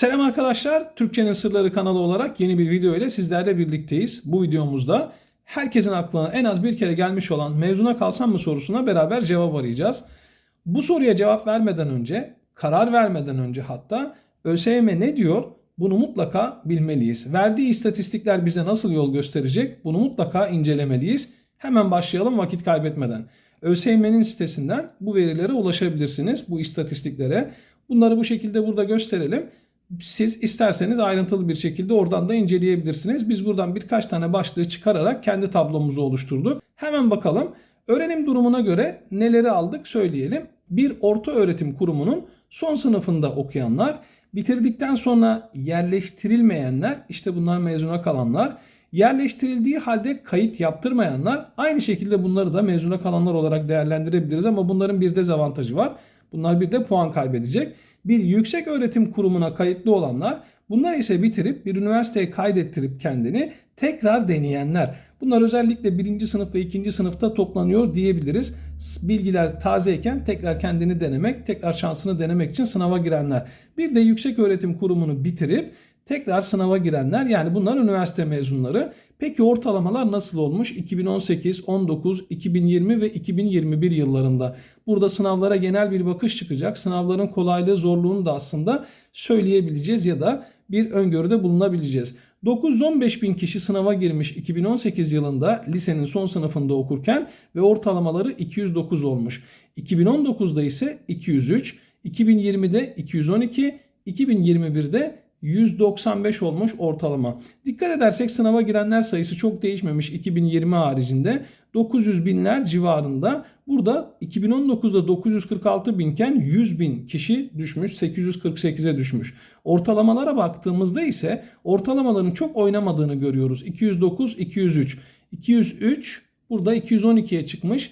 Selam arkadaşlar. Türkçenin Sırları kanalı olarak yeni bir video ile sizlerle birlikteyiz. Bu videomuzda herkesin aklına en az bir kere gelmiş olan mezuna kalsam mı sorusuna beraber cevap arayacağız. Bu soruya cevap vermeden önce, karar vermeden önce hatta ÖSYM ne diyor? Bunu mutlaka bilmeliyiz. Verdiği istatistikler bize nasıl yol gösterecek? Bunu mutlaka incelemeliyiz. Hemen başlayalım vakit kaybetmeden. ÖSYM'nin sitesinden bu verilere ulaşabilirsiniz. Bu istatistiklere. Bunları bu şekilde burada gösterelim. Siz isterseniz ayrıntılı bir şekilde oradan da inceleyebilirsiniz. Biz buradan birkaç tane başlığı çıkararak kendi tablomuzu oluşturduk. Hemen bakalım. Öğrenim durumuna göre neleri aldık söyleyelim. Bir orta öğretim kurumunun son sınıfında okuyanlar, bitirdikten sonra yerleştirilmeyenler, işte bunlar mezuna kalanlar, yerleştirildiği halde kayıt yaptırmayanlar, aynı şekilde bunları da mezuna kalanlar olarak değerlendirebiliriz ama bunların bir dezavantajı var. Bunlar bir de puan kaybedecek. Bir yüksek öğretim kurumuna kayıtlı olanlar, bunlar ise bitirip bir üniversiteye kaydettirip kendini tekrar deneyenler. Bunlar özellikle birinci sınıf ve ikinci sınıfta toplanıyor diyebiliriz. Bilgiler tazeyken tekrar kendini denemek, tekrar şansını denemek için sınava girenler. Bir de yüksek öğretim kurumunu bitirip tekrar sınava girenler yani bunlar üniversite mezunları. Peki ortalamalar nasıl olmuş? 2018, 19, 2020 ve 2021 yıllarında. Burada sınavlara genel bir bakış çıkacak. Sınavların kolaylığı, zorluğunu da aslında söyleyebileceğiz ya da bir öngörüde bulunabileceğiz. 915 bin kişi sınava girmiş 2018 yılında lisenin son sınıfında okurken ve ortalamaları 209 olmuş. 2019'da ise 203, 2020'de 212, 2021'de 195 olmuş ortalama. Dikkat edersek sınava girenler sayısı çok değişmemiş 2020 haricinde. 900 binler civarında. Burada 2019'da 946 binken 100 bin kişi düşmüş 848'e düşmüş. Ortalamalara baktığımızda ise ortalamaların çok oynamadığını görüyoruz. 209, 203, 203 burada 212'ye çıkmış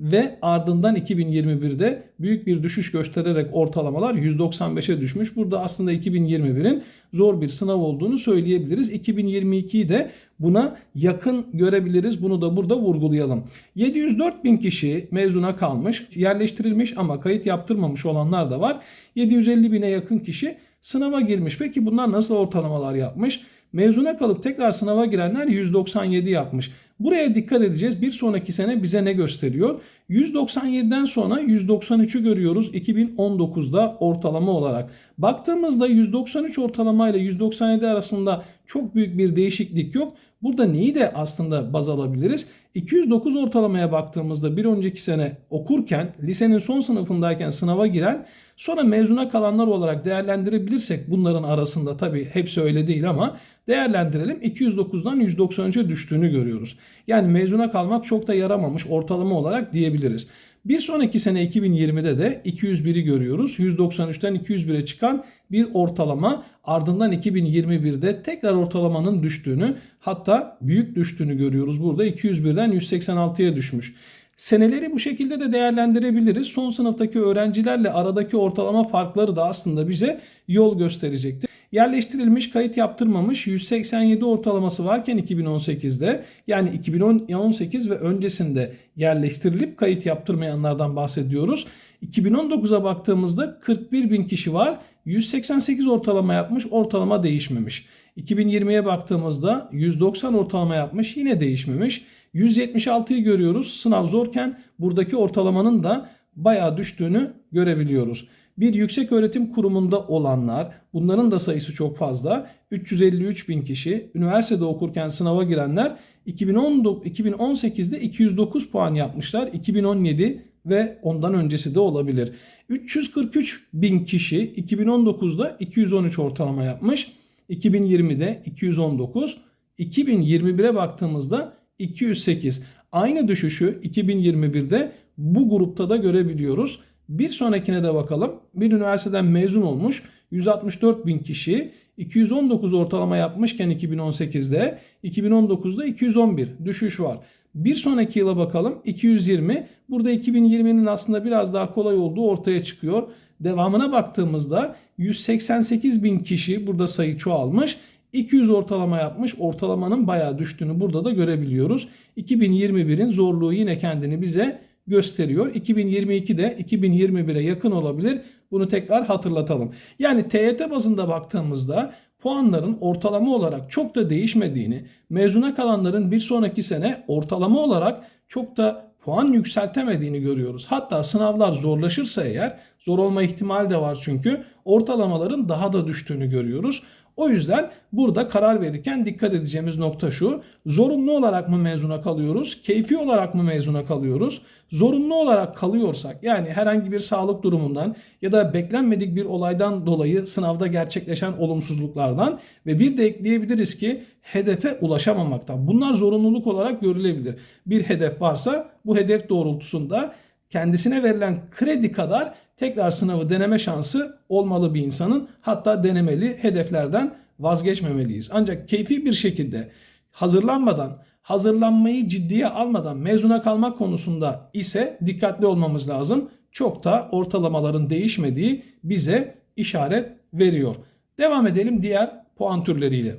ve ardından 2021'de büyük bir düşüş göstererek ortalamalar 195'e düşmüş. Burada aslında 2021'in zor bir sınav olduğunu söyleyebiliriz. 2022'yi de buna yakın görebiliriz. Bunu da burada vurgulayalım. 704 bin kişi mezuna kalmış, yerleştirilmiş ama kayıt yaptırmamış olanlar da var. 750 bine yakın kişi sınava girmiş. Peki bunlar nasıl ortalamalar yapmış? Mezuna kalıp tekrar sınava girenler 197 yapmış. Buraya dikkat edeceğiz. Bir sonraki sene bize ne gösteriyor? 197'den sonra 193'ü görüyoruz 2019'da ortalama olarak. Baktığımızda 193 ortalama ile 197 arasında çok büyük bir değişiklik yok. Burada neyi de aslında baz alabiliriz? 209 ortalamaya baktığımızda bir önceki sene okurken lisenin son sınıfındayken sınava giren sonra mezuna kalanlar olarak değerlendirebilirsek bunların arasında tabii hepsi öyle değil ama değerlendirelim 209'dan 193'e düştüğünü görüyoruz. Yani mezuna kalmak çok da yaramamış ortalama olarak diyebiliriz. Bir sonraki sene 2020'de de 201'i görüyoruz. 193'ten 201'e çıkan bir ortalama ardından 2021'de tekrar ortalamanın düştüğünü hatta büyük düştüğünü görüyoruz. Burada 201'den 186'ya düşmüş. Seneleri bu şekilde de değerlendirebiliriz. Son sınıftaki öğrencilerle aradaki ortalama farkları da aslında bize yol gösterecektir. Yerleştirilmiş kayıt yaptırmamış 187 ortalaması varken 2018'de yani 2018 ve öncesinde yerleştirilip kayıt yaptırmayanlardan bahsediyoruz. 2019'a baktığımızda 41 bin kişi var. 188 ortalama yapmış ortalama değişmemiş. 2020'ye baktığımızda 190 ortalama yapmış yine değişmemiş. 176'yı görüyoruz. Sınav zorken buradaki ortalamanın da bayağı düştüğünü görebiliyoruz. Bir yüksek öğretim kurumunda olanlar, bunların da sayısı çok fazla. 353 bin kişi, üniversitede okurken sınava girenler 2018'de 209 puan yapmışlar. 2017 ve ondan öncesi de olabilir. 343 bin kişi 2019'da 213 ortalama yapmış. 2020'de 219. 2021'e baktığımızda 208. Aynı düşüşü 2021'de bu grupta da görebiliyoruz. Bir sonrakine de bakalım. Bir üniversiteden mezun olmuş 164 bin kişi 219 ortalama yapmışken 2018'de 2019'da 211 düşüş var. Bir sonraki yıla bakalım 220. Burada 2020'nin aslında biraz daha kolay olduğu ortaya çıkıyor. Devamına baktığımızda 188 bin kişi burada sayı çoğalmış. 200 ortalama yapmış. Ortalamanın bayağı düştüğünü burada da görebiliyoruz. 2021'in zorluğu yine kendini bize gösteriyor. 2022'de 2021'e yakın olabilir. Bunu tekrar hatırlatalım. Yani TYT bazında baktığımızda puanların ortalama olarak çok da değişmediğini, mezuna kalanların bir sonraki sene ortalama olarak çok da puan yükseltemediğini görüyoruz. Hatta sınavlar zorlaşırsa eğer, zor olma ihtimali de var çünkü, ortalamaların daha da düştüğünü görüyoruz. O yüzden burada karar verirken dikkat edeceğimiz nokta şu. Zorunlu olarak mı mezuna kalıyoruz? Keyfi olarak mı mezuna kalıyoruz? Zorunlu olarak kalıyorsak yani herhangi bir sağlık durumundan ya da beklenmedik bir olaydan dolayı sınavda gerçekleşen olumsuzluklardan ve bir de ekleyebiliriz ki hedefe ulaşamamaktan. Bunlar zorunluluk olarak görülebilir. Bir hedef varsa bu hedef doğrultusunda kendisine verilen kredi kadar tekrar sınavı deneme şansı olmalı bir insanın. Hatta denemeli hedeflerden vazgeçmemeliyiz. Ancak keyfi bir şekilde hazırlanmadan, hazırlanmayı ciddiye almadan mezuna kalmak konusunda ise dikkatli olmamız lazım. Çok da ortalamaların değişmediği bize işaret veriyor. Devam edelim diğer puan türleriyle.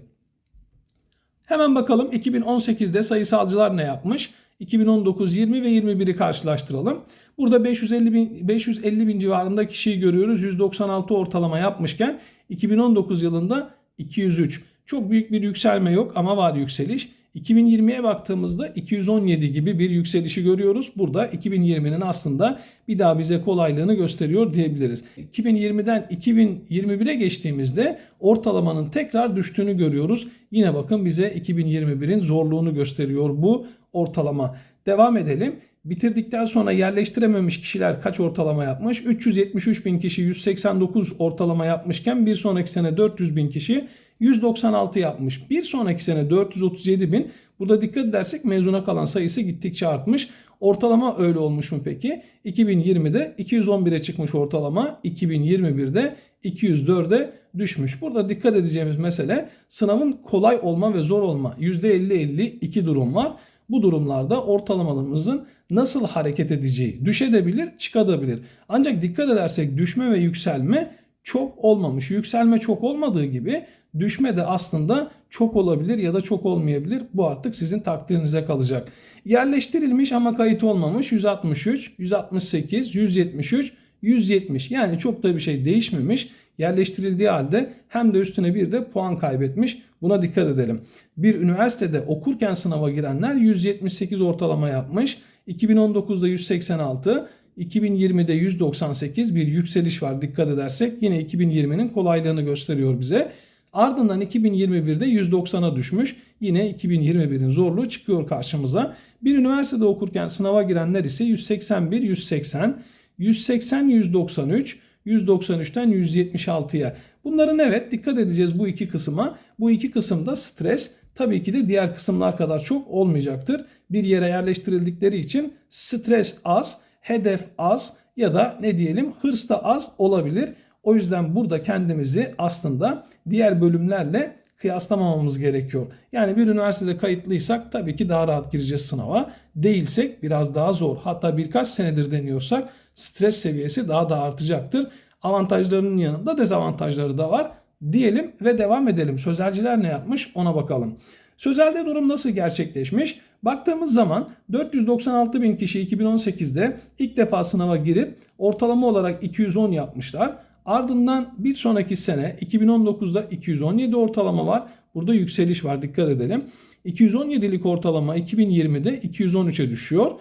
Hemen bakalım 2018'de sayısalcılar ne yapmış? 2019, 20 ve 21'i karşılaştıralım. Burada 550 bin, 550 bin civarında kişiyi görüyoruz. 196 ortalama yapmışken 2019 yılında 203. Çok büyük bir yükselme yok ama var yükseliş. 2020'ye baktığımızda 217 gibi bir yükselişi görüyoruz. Burada 2020'nin aslında bir daha bize kolaylığını gösteriyor diyebiliriz. 2020'den 2021'e geçtiğimizde ortalamanın tekrar düştüğünü görüyoruz. Yine bakın bize 2021'in zorluğunu gösteriyor bu ortalama. Devam edelim. Bitirdikten sonra yerleştirememiş kişiler kaç ortalama yapmış? 373 bin kişi 189 ortalama yapmışken bir sonraki sene 400 bin kişi 196 yapmış. Bir sonraki sene 437 bin. Burada dikkat edersek mezuna kalan sayısı gittikçe artmış. Ortalama öyle olmuş mu peki? 2020'de 211'e çıkmış ortalama. 2021'de 204'e düşmüş. Burada dikkat edeceğimiz mesele sınavın kolay olma ve zor olma. %50-50 iki durum var. Bu durumlarda ortalamalarımızın nasıl hareket edeceği düşebilir, çıkabilir. Ancak dikkat edersek düşme ve yükselme çok olmamış. Yükselme çok olmadığı gibi düşme de aslında çok olabilir ya da çok olmayabilir. Bu artık sizin takdirinize kalacak. Yerleştirilmiş ama kayıt olmamış 163, 168, 173, 170. Yani çok da bir şey değişmemiş. Yerleştirildiği halde hem de üstüne bir de puan kaybetmiş. Buna dikkat edelim. Bir üniversitede okurken sınava girenler 178 ortalama yapmış. 2019'da 186, 2020'de 198 bir yükseliş var dikkat edersek. Yine 2020'nin kolaylığını gösteriyor bize. Ardından 2021'de 190'a düşmüş. Yine 2021'in zorluğu çıkıyor karşımıza. Bir üniversitede okurken sınava girenler ise 181, 180, 180, 193, 193'ten 176'ya. Bunların evet dikkat edeceğiz bu iki kısma. Bu iki kısımda stres tabii ki de diğer kısımlar kadar çok olmayacaktır. Bir yere yerleştirildikleri için stres az, hedef az ya da ne diyelim hırs da az olabilir. O yüzden burada kendimizi aslında diğer bölümlerle kıyaslamamamız gerekiyor. Yani bir üniversitede kayıtlıysak tabii ki daha rahat gireceğiz sınava. Değilsek biraz daha zor. Hatta birkaç senedir deniyorsak stres seviyesi daha da artacaktır. Avantajlarının yanında dezavantajları da var diyelim ve devam edelim. Sözelciler ne yapmış ona bakalım. Sözelde durum nasıl gerçekleşmiş? Baktığımız zaman 496 bin kişi 2018'de ilk defa sınava girip ortalama olarak 210 yapmışlar. Ardından bir sonraki sene 2019'da 217 ortalama var. Burada yükseliş var dikkat edelim. 217'lik ortalama 2020'de 213'e düşüyor.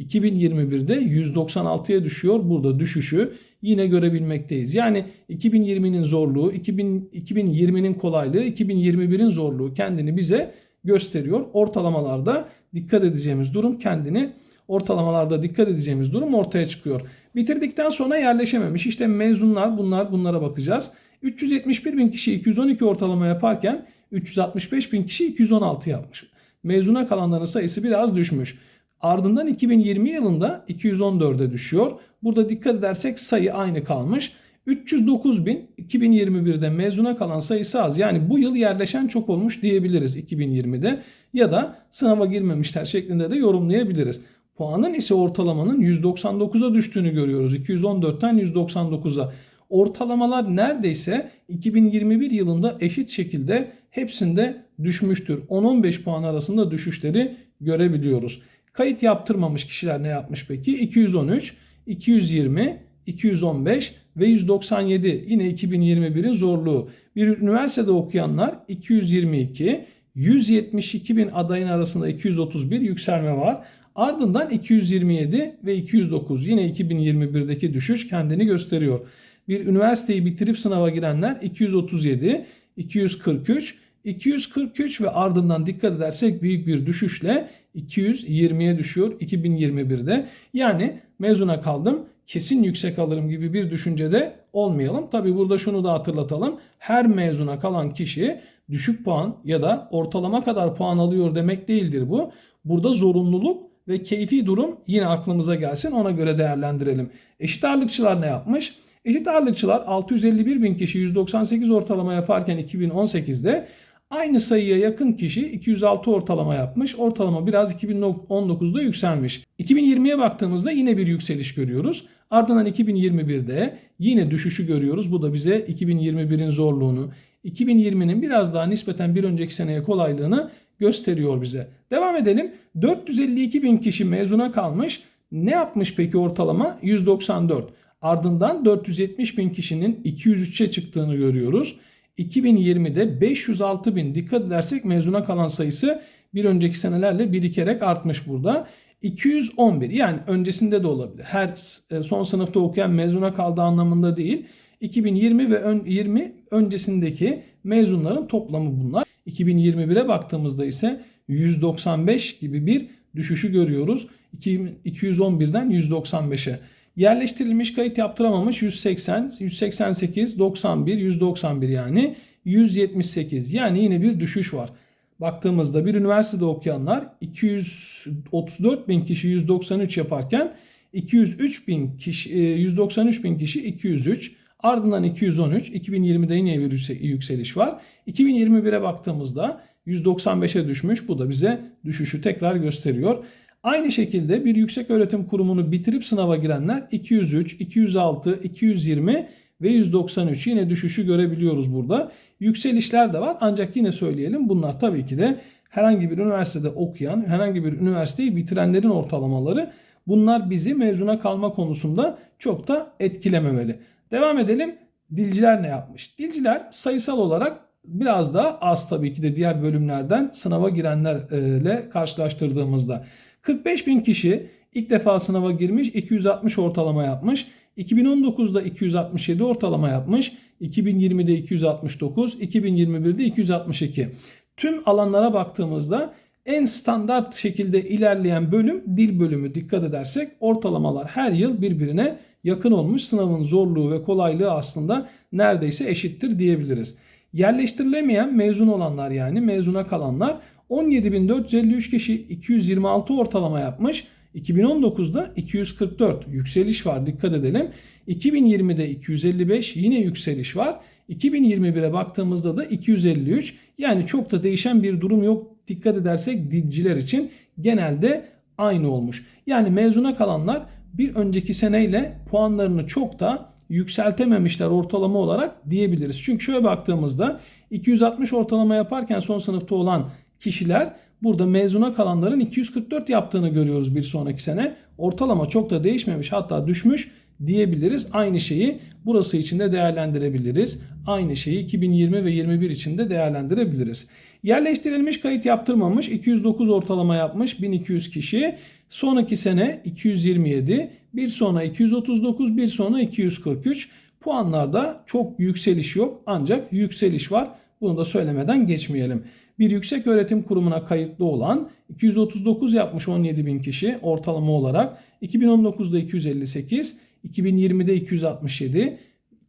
2021'de 196'ya düşüyor. Burada düşüşü yine görebilmekteyiz. Yani 2020'nin zorluğu, 2000, 2020'nin kolaylığı, 2021'in zorluğu kendini bize gösteriyor. Ortalamalarda dikkat edeceğimiz durum kendini ortalamalarda dikkat edeceğimiz durum ortaya çıkıyor. Bitirdikten sonra yerleşememiş. İşte mezunlar bunlar bunlara bakacağız. 371 bin kişi 212 ortalama yaparken 365 bin kişi 216 yapmış. Mezuna kalanların sayısı biraz düşmüş. Ardından 2020 yılında 214'e düşüyor. Burada dikkat edersek sayı aynı kalmış. 309 bin 2021'de mezuna kalan sayısı az. Yani bu yıl yerleşen çok olmuş diyebiliriz 2020'de. Ya da sınava girmemişler şeklinde de yorumlayabiliriz. Puanın ise ortalamanın 199'a düştüğünü görüyoruz. 214'ten 199'a. Ortalamalar neredeyse 2021 yılında eşit şekilde hepsinde düşmüştür. 10-15 puan arasında düşüşleri görebiliyoruz. Kayıt yaptırmamış kişiler ne yapmış peki? 213, 220, 215 ve 197 yine 2021'in zorluğu. Bir üniversitede okuyanlar 222, 172 bin adayın arasında 231 yükselme var. Ardından 227 ve 209 yine 2021'deki düşüş kendini gösteriyor. Bir üniversiteyi bitirip sınava girenler 237, 243, 243 ve ardından dikkat edersek büyük bir düşüşle 220'ye düşüyor 2021'de. Yani mezuna kaldım kesin yüksek alırım gibi bir düşüncede olmayalım. Tabi burada şunu da hatırlatalım. Her mezuna kalan kişi düşük puan ya da ortalama kadar puan alıyor demek değildir bu. Burada zorunluluk ve keyfi durum yine aklımıza gelsin ona göre değerlendirelim. Eşit ağırlıkçılar ne yapmış? Eşit ağırlıkçılar 651 bin kişi 198 ortalama yaparken 2018'de aynı sayıya yakın kişi 206 ortalama yapmış. Ortalama biraz 2019'da yükselmiş. 2020'ye baktığımızda yine bir yükseliş görüyoruz. Ardından 2021'de yine düşüşü görüyoruz. Bu da bize 2021'in zorluğunu, 2020'nin biraz daha nispeten bir önceki seneye kolaylığını gösteriyor bize. Devam edelim. 452 bin kişi mezuna kalmış. Ne yapmış peki ortalama? 194. Ardından 470 bin kişinin 203'e çıktığını görüyoruz. 2020'de 506 bin dikkat edersek mezuna kalan sayısı bir önceki senelerle birikerek artmış burada. 211 yani öncesinde de olabilir. Her e, son sınıfta okuyan mezuna kaldığı anlamında değil. 2020 ve ön, 20 öncesindeki mezunların toplamı bunlar. 2021'e baktığımızda ise 195 gibi bir düşüşü görüyoruz. 211'den 195'e. Yerleştirilmiş kayıt yaptıramamış 180, 188, 91, 191 yani 178. Yani yine bir düşüş var. Baktığımızda bir üniversitede okuyanlar 234 bin kişi 193 yaparken 203 bin kişi 193 bin kişi 203 ardından 213 2020'de yine bir yükseliş var. 2021'e baktığımızda 195'e düşmüş. Bu da bize düşüşü tekrar gösteriyor. Aynı şekilde bir yüksek öğretim kurumunu bitirip sınava girenler 203, 206, 220 ve 193 yine düşüşü görebiliyoruz burada. Yükselişler de var ancak yine söyleyelim bunlar tabii ki de herhangi bir üniversitede okuyan, herhangi bir üniversiteyi bitirenlerin ortalamaları. Bunlar bizi mezuna kalma konusunda çok da etkilememeli. Devam edelim. Dilciler ne yapmış? Dilciler sayısal olarak biraz daha az tabii ki de diğer bölümlerden sınava girenlerle karşılaştırdığımızda. 45 bin kişi ilk defa sınava girmiş 260 ortalama yapmış. 2019'da 267 ortalama yapmış. 2020'de 269, 2021'de 262. Tüm alanlara baktığımızda en standart şekilde ilerleyen bölüm dil bölümü dikkat edersek ortalamalar her yıl birbirine yakın olmuş. Sınavın zorluğu ve kolaylığı aslında neredeyse eşittir diyebiliriz. Yerleştirilemeyen mezun olanlar yani mezuna kalanlar 17.453 kişi 226 ortalama yapmış. 2019'da 244 yükseliş var dikkat edelim. 2020'de 255 yine yükseliş var. 2021'e baktığımızda da 253 yani çok da değişen bir durum yok. Dikkat edersek dilciler için genelde aynı olmuş. Yani mezuna kalanlar bir önceki seneyle puanlarını çok da yükseltememişler ortalama olarak diyebiliriz. Çünkü şöyle baktığımızda 260 ortalama yaparken son sınıfta olan kişiler burada mezuna kalanların 244 yaptığını görüyoruz bir sonraki sene. Ortalama çok da değişmemiş hatta düşmüş diyebiliriz. Aynı şeyi burası için de değerlendirebiliriz. Aynı şeyi 2020 ve 21 için de değerlendirebiliriz. Yerleştirilmiş kayıt yaptırmamış 209 ortalama yapmış 1200 kişi. Sonraki sene 227, bir sonra 239, bir sonra 243. Puanlarda çok yükseliş yok ancak yükseliş var. Bunu da söylemeden geçmeyelim bir yüksek öğretim kurumuna kayıtlı olan 239 yapmış 17 bin kişi ortalama olarak 2019'da 258, 2020'de 267,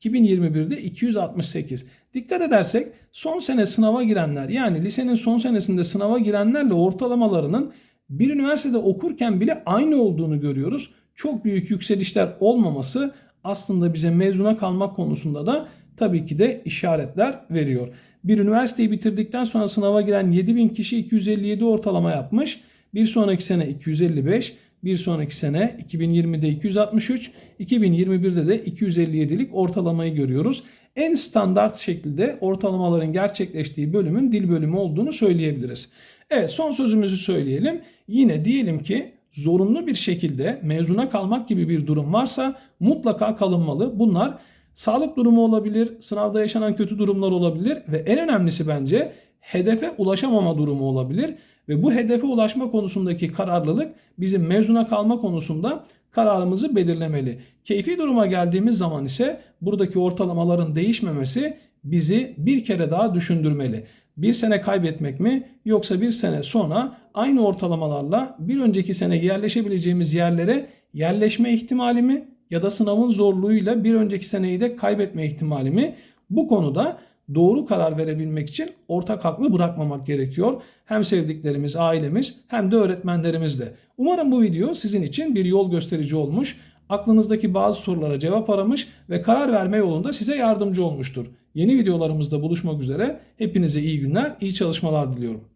2021'de 268. Dikkat edersek son sene sınava girenler yani lisenin son senesinde sınava girenlerle ortalamalarının bir üniversitede okurken bile aynı olduğunu görüyoruz. Çok büyük yükselişler olmaması aslında bize mezuna kalmak konusunda da tabii ki de işaretler veriyor. Bir üniversiteyi bitirdikten sonra sınava giren 7000 kişi 257 ortalama yapmış. Bir sonraki sene 255, bir sonraki sene 2020'de 263, 2021'de de 257'lik ortalamayı görüyoruz. En standart şekilde ortalamaların gerçekleştiği bölümün dil bölümü olduğunu söyleyebiliriz. Evet son sözümüzü söyleyelim. Yine diyelim ki zorunlu bir şekilde mezuna kalmak gibi bir durum varsa mutlaka kalınmalı. Bunlar sağlık durumu olabilir, sınavda yaşanan kötü durumlar olabilir ve en önemlisi bence hedefe ulaşamama durumu olabilir. Ve bu hedefe ulaşma konusundaki kararlılık bizim mezuna kalma konusunda kararımızı belirlemeli. Keyfi duruma geldiğimiz zaman ise buradaki ortalamaların değişmemesi bizi bir kere daha düşündürmeli. Bir sene kaybetmek mi yoksa bir sene sonra aynı ortalamalarla bir önceki sene yerleşebileceğimiz yerlere yerleşme ihtimali mi ya da sınavın zorluğuyla bir önceki seneyi de kaybetme ihtimali mi? Bu konuda doğru karar verebilmek için ortak aklı bırakmamak gerekiyor. Hem sevdiklerimiz, ailemiz hem de öğretmenlerimiz de. Umarım bu video sizin için bir yol gösterici olmuş. Aklınızdaki bazı sorulara cevap aramış ve karar verme yolunda size yardımcı olmuştur. Yeni videolarımızda buluşmak üzere. Hepinize iyi günler, iyi çalışmalar diliyorum.